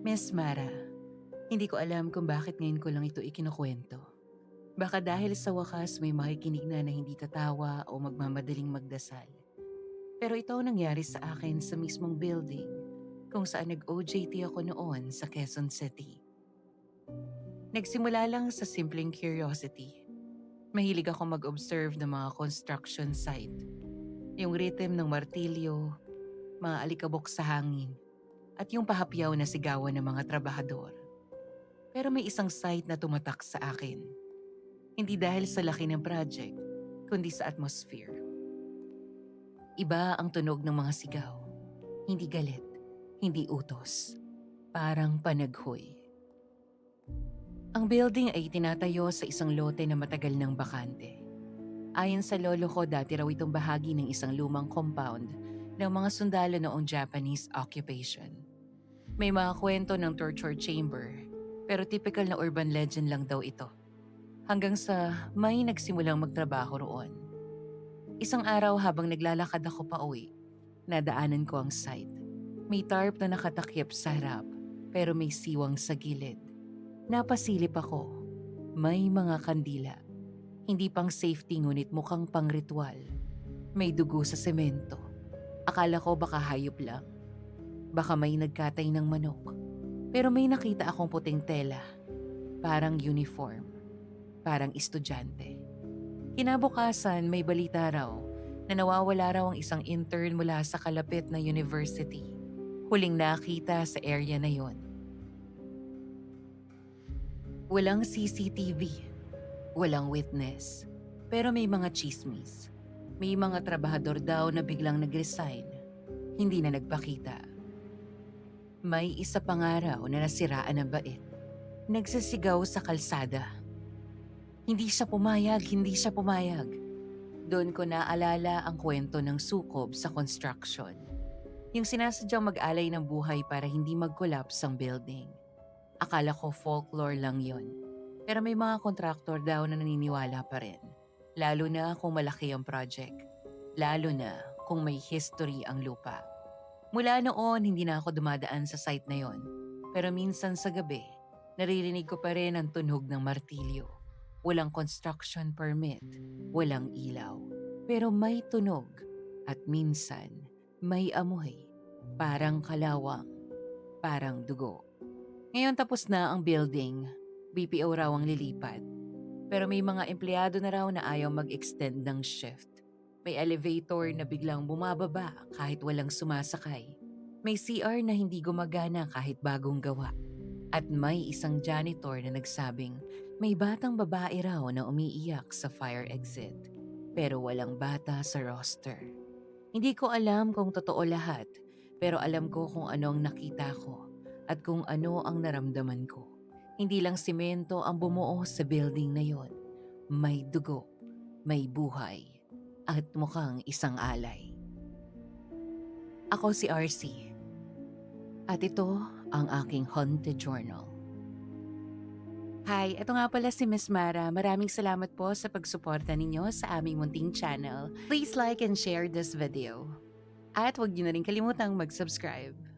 Miss Mara, hindi ko alam kung bakit ngayon ko lang ito ikinukwento. Baka dahil sa wakas may makikinig na na hindi tatawa o magmamadaling magdasal. Pero ito ang nangyari sa akin sa mismong building kung saan nag-OJT ako noon sa Quezon City. Nagsimula lang sa simpleng curiosity. Mahilig ako mag-observe ng mga construction site. Yung rhythm ng martilyo, mga alikabok sa hangin, at yung pahapyaw na sigawan ng mga trabahador. Pero may isang site na tumatak sa akin. Hindi dahil sa laki ng project, kundi sa atmosphere. Iba ang tunog ng mga sigaw. Hindi galit, hindi utos. Parang panaghoy. Ang building ay tinatayo sa isang lote na matagal ng bakante. Ayon sa lolo ko, dati raw itong bahagi ng isang lumang compound ng mga sundalo noong Japanese occupation. May mga kwento ng torture chamber, pero typical na urban legend lang daw ito. Hanggang sa may nagsimulang magtrabaho roon. Isang araw habang naglalakad ako pa uwi, nadaanan ko ang site. May tarp na nakatakip sa harap, pero may siwang sa gilid. Napasilip ako. May mga kandila. Hindi pang safety ngunit mukhang pang ritual. May dugo sa semento. Akala ko baka hayop lang. Baka may nagkatay ng manok. Pero may nakita akong puting tela. Parang uniform. Parang estudyante. Kinabukasan may balita raw na nawawala raw ang isang intern mula sa kalapit na university. Huling nakita sa area na yon. Walang CCTV. Walang witness. Pero may mga chismis. May mga trabahador daw na biglang nag-resign. Hindi na nagpakita. May isa pang araw na nasiraan ng bait. Nagsasigaw sa kalsada. Hindi siya pumayag, hindi siya pumayag. Doon ko naalala ang kwento ng sukob sa construction. Yung sinasadyang mag-alay ng buhay para hindi mag-collapse ang building. Akala ko folklore lang yon. Pero may mga kontraktor daw na naniniwala pa rin. Lalo na kung malaki ang project. Lalo na kung may history ang lupa. Mula noon, hindi na ako dumadaan sa site na yon. Pero minsan sa gabi, naririnig ko pa rin ang tunog ng martilyo. Walang construction permit, walang ilaw. Pero may tunog at minsan may amoy. Parang kalawang, parang dugo. Ngayon tapos na ang building, BPO raw ang lilipat. Pero may mga empleyado na raw na ayaw mag-extend ng shift. May elevator na biglang bumababa kahit walang sumasakay. May CR na hindi gumagana kahit bagong gawa. At may isang janitor na nagsabing may batang babae raw na umiiyak sa fire exit. Pero walang bata sa roster. Hindi ko alam kung totoo lahat, pero alam ko kung ano ang nakita ko at kung ano ang naramdaman ko. Hindi lang simento ang bumuo sa building na yon. May dugo, may buhay, at mukhang isang alay. Ako si RC. At ito ang aking haunted journal. Hi, ito nga pala si Miss Mara. Maraming salamat po sa pagsuporta ninyo sa aming munting channel. Please like and share this video. At huwag niyo na rin kalimutang mag-subscribe.